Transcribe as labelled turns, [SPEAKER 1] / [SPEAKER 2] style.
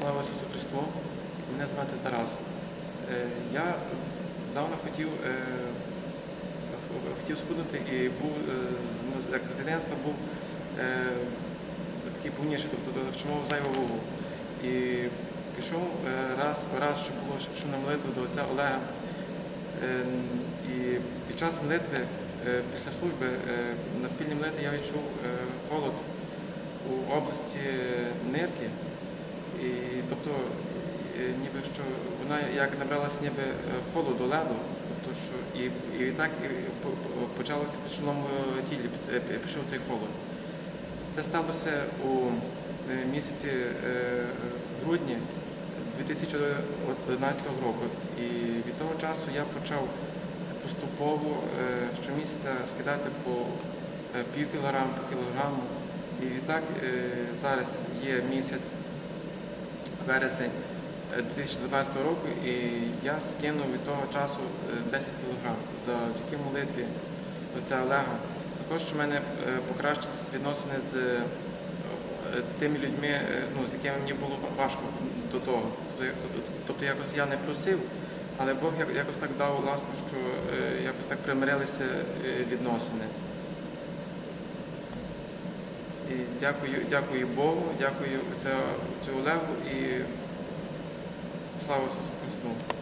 [SPEAKER 1] Слава Ісусу Христу! Мене звати Тарас. Е, Я здавна хотів, е, хотів схуднути і був е, як з дитинства був такий повніший, тобто вчимав зайву вагу. І пішов раз, раз, що було, пішов на молитву до отця Олега. І під час молитви, після служби, на спільній молитві я відчув холод у області нирки. І, тобто, е, ніби що вона як набралася ніби е, холоду, леду, тобто, що і, і так і по- по- почалося по чоловому тілі, е, пішов цей холод. Це сталося у місяці грудні 2011 року. І від того часу я почав поступово щомісяця скидати по пів кілограму, по кілограму. І е, зараз є місяць, вересень е, 2012 року, і я скинув від того часу е, 10 кілограм завдяки молитві отця Олега. Також в мене е, покращилися відносини з е, тими людьми, е, ну, з якими мені було важко до того. Тобто, тобто- Тобто якось я не просив, але Бог якось так дав ласку, що е, якось так примирилися е, відносини. І дякую, дякую Богу, дякую цю Олегу і слава Ісусу Христу.